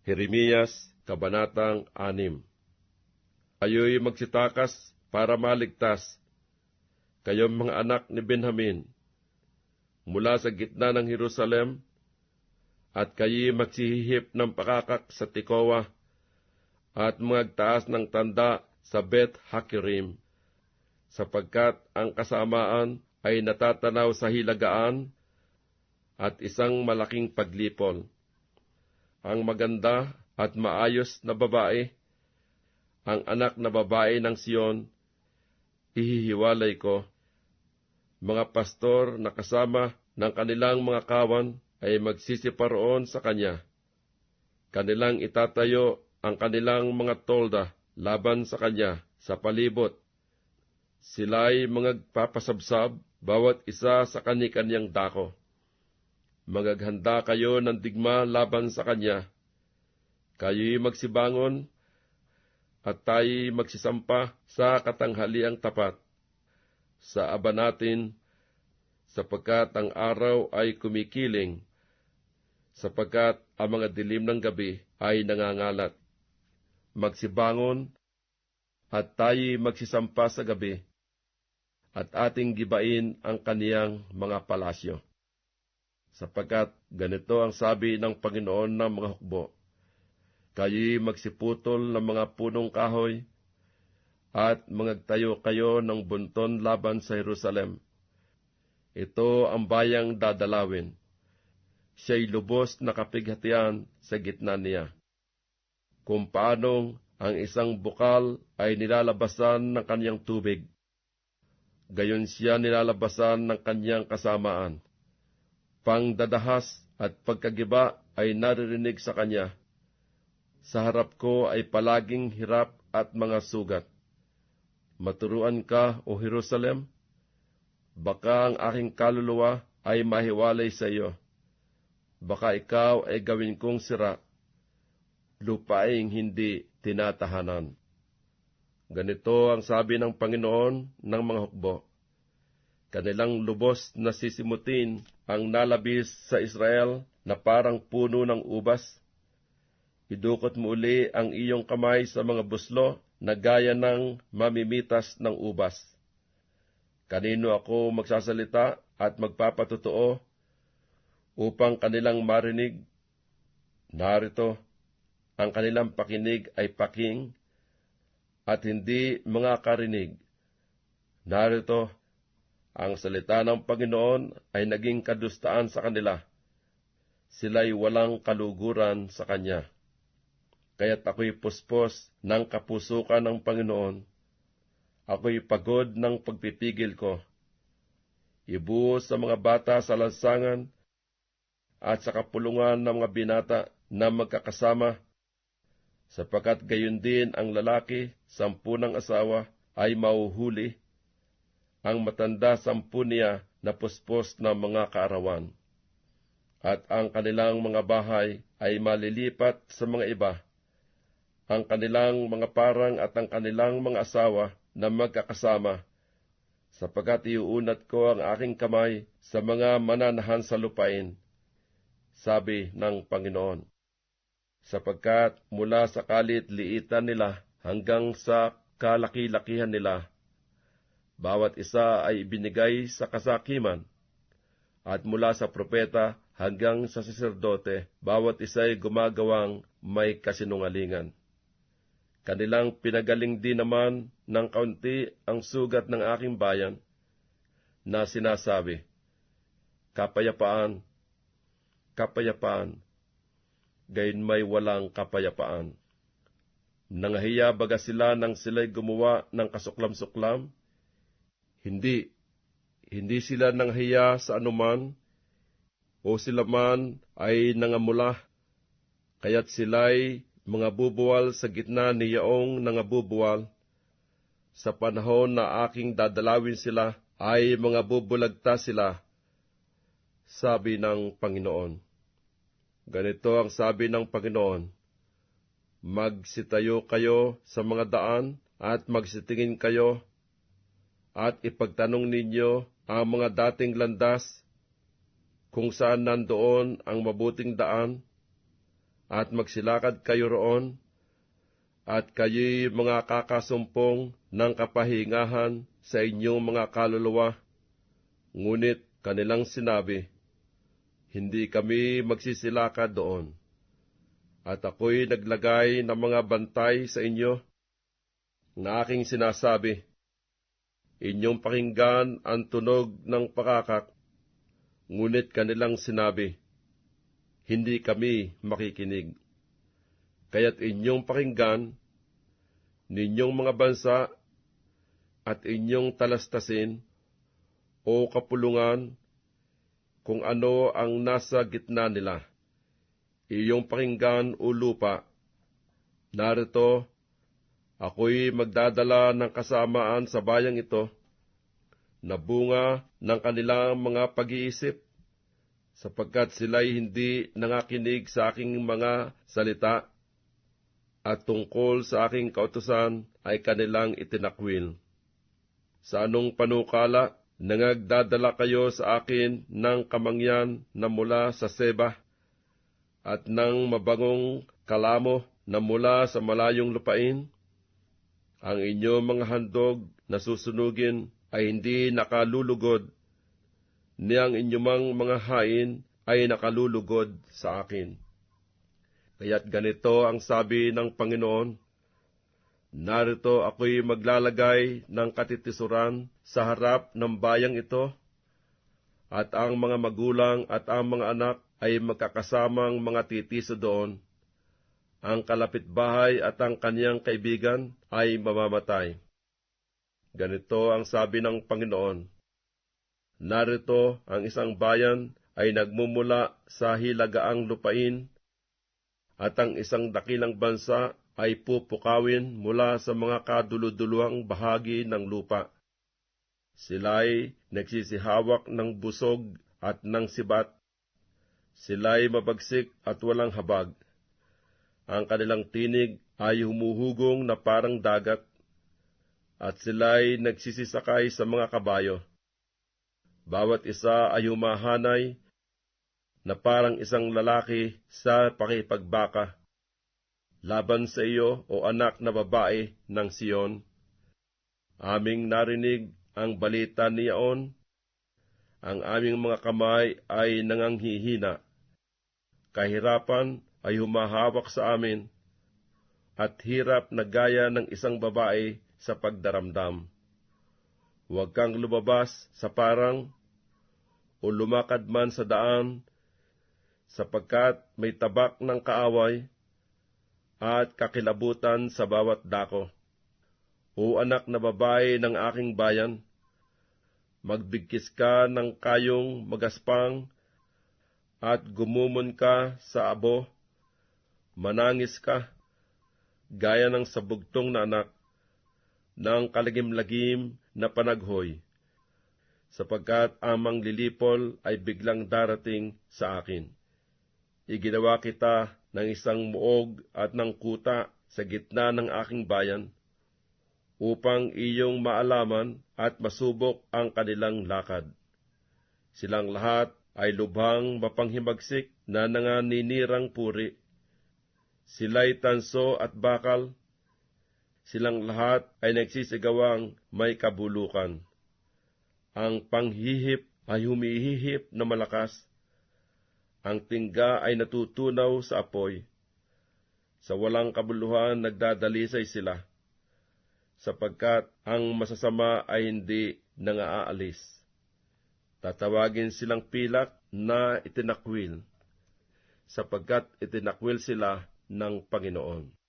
Jeremias, Kabanatang 6 Kayo'y magsitakas para maligtas, kayong mga anak ni Benjamin, mula sa gitna ng Jerusalem, at kayo'y magsihihip ng pakakak sa Tikowa, at magtaas ng tanda sa Beth Hakirim, sapagkat ang kasamaan ay natatanaw sa hilagaan at isang malaking paglipol. Ang maganda at maayos na babae, ang anak na babae ng Siyon, ihihiwalay ko. Mga pastor na kasama ng kanilang mga kawan ay magsisiparoon sa kanya. Kanilang itatayo ang kanilang mga tolda laban sa kanya sa palibot. Sila'y mga papasabsab, bawat isa sa kani-kanyang dako. Magaghanda kayo ng digma laban sa kanya. Kayo'y magsibangon at tayo'y magsisampa sa katanghaliang tapat sa aba natin sapagkat ang araw ay kumikiling, sapagkat ang mga dilim ng gabi ay nangangalat. Magsibangon at tayo'y magsisampa sa gabi at ating gibain ang kaniyang mga palasyo. Sapagkat ganito ang sabi ng Panginoon ng mga hukbo, Kayo'y magsiputol ng mga punong kahoy, at magtayo kayo ng bunton laban sa Jerusalem. Ito ang bayang dadalawin. Siya'y lubos na kapighatian sa gitna niya. Kung paanong ang isang bukal ay nilalabasan ng kanyang tubig, gayon siya nilalabasan ng kanyang kasamaan. Pangdadahas at pagkagiba ay naririnig sa kanya sa harap ko ay palaging hirap at mga sugat. Maturuan ka, O Jerusalem, baka ang aking kaluluwa ay mahiwalay sa iyo. Baka ikaw ay gawin kong sira, lupaing hindi tinatahanan. Ganito ang sabi ng Panginoon ng mga hukbo. Kanilang lubos na sisimutin ang nalabis sa Israel na parang puno ng ubas Idukot mo uli ang iyong kamay sa mga buslo na gaya ng mamimitas ng ubas. Kanino ako magsasalita at magpapatotoo upang kanilang marinig? Narito, ang kanilang pakinig ay paking at hindi mga karinig. Narito, ang salita ng Panginoon ay naging kadustaan sa kanila. Sila'y walang kaluguran sa Kanya kaya't ako'y puspos ng kapusukan ng Panginoon. Ako'y pagod ng pagpipigil ko. Ibuhos sa mga bata sa lansangan at sa kapulungan ng mga binata na magkakasama, sapagkat gayon din ang lalaki, sampu asawa, ay mauhuli. Ang matanda sampu niya na puspos ng mga kaarawan. At ang kanilang mga bahay ay malilipat sa mga iba ang kanilang mga parang at ang kanilang mga asawa na magkakasama, sapagkat iuunat ko ang aking kamay sa mga mananahan sa lupain, sabi ng Panginoon. Sapagkat mula sa kalit-liitan nila hanggang sa kalaki-lakihan nila, bawat isa ay ibinigay sa kasakiman, at mula sa propeta hanggang sa saserdote, bawat isa ay gumagawang may kasinungalingan. Kanilang pinagaling din naman ng kaunti ang sugat ng aking bayan na sinasabi, Kapayapaan, kapayapaan, gayon may walang kapayapaan. Nangahiya baga sila nang sila'y gumawa ng kasuklam-suklam? Hindi, hindi sila nanghiya sa anuman, o sila man ay nangamula, kaya't sila'y mga bubuwal sa gitna ni yaong nangabubuwal. Sa panahon na aking dadalawin sila, ay mga bubulagta sila, sabi ng Panginoon. Ganito ang sabi ng Panginoon, Magsitayo kayo sa mga daan at magsitingin kayo at ipagtanong ninyo ang mga dating landas kung saan nandoon ang mabuting daan at magsilakad kayo roon, at kayo'y mga kakasumpong ng kapahingahan sa inyong mga kaluluwa. Ngunit kanilang sinabi, Hindi kami magsisilakad doon. At ako'y naglagay ng mga bantay sa inyo na aking sinasabi, Inyong pakinggan ang tunog ng pakakak, ngunit kanilang sinabi, Hindi kami makikinig. Kaya't inyong pakinggan, ninyong mga bansa, at inyong talastasin, o kapulungan, kung ano ang nasa gitna nila. Iyong pakinggan, o lupa, narito, ako'y magdadala ng kasamaan sa bayang ito, na bunga ng kanilang mga pag-iisip, sapagkat sila'y hindi nangakinig sa aking mga salita, at tungkol sa aking kautusan ay kanilang itinakwil. Sa anong panukala, nangagdadala kayo sa akin ng kamangyan na mula sa Seba, at ng mabangong kalamo na mula sa malayong lupain? Ang inyong mga handog na susunugin ay hindi nakalulugod, niyang inyong mga hain ay nakalulugod sa akin. Kaya't ganito ang sabi ng Panginoon, Narito ako'y maglalagay ng katitisuran sa harap ng bayang ito, at ang mga magulang at ang mga anak ay magkakasamang mga titiso doon. Ang kalapitbahay at ang kaniyang kaibigan ay mamamatay. Ganito ang sabi ng Panginoon, Narito ang isang bayan ay nagmumula sa hilagaang lupain, at ang isang dakilang bansa ay pupukawin mula sa mga kaduluduluhang bahagi ng lupa. Sila'y nagsisihawak ng busog at ng sibat. Sila'y mabagsik at walang habag. Ang kanilang tinig ay humuhugong na parang dagat, at sila'y nagsisisakay sa mga kabayo. Bawat isa ay humahanay na parang isang lalaki sa pakipagbaka laban sa iyo, o anak na babae ng Siyon. Aming narinig ang balita niyaon, ang aming mga kamay ay nanganghihina. Kahirapan ay humahawak sa amin, at hirap na gaya ng isang babae sa pagdaramdam. Huwag kang lumabas sa parang o lumakad man sa daan, sapagkat may tabak ng kaaway at kakilabutan sa bawat dako. O anak na babae ng aking bayan, magbigkis ka ng kayong magaspang at gumumon ka sa abo, manangis ka, gaya ng sabugtong na anak, ng kalagim-lagim na panaghoy, sapagkat amang lilipol ay biglang darating sa akin. Iginawa kita ng isang muog at ng kuta sa gitna ng aking bayan, upang iyong maalaman at masubok ang kanilang lakad. Silang lahat ay lubhang mapanghimagsik na nanganinirang puri. Sila'y tanso at bakal. Silang lahat ay nagsisigawang may kabulukan. Ang panghihip ay humihihip na malakas ang tingga ay natutunaw sa apoy. Sa walang kabuluhan nagdadalisay sila, sapagkat ang masasama ay hindi nangaaalis. Tatawagin silang pilak na itinakwil, sapagkat itinakwil sila ng Panginoon.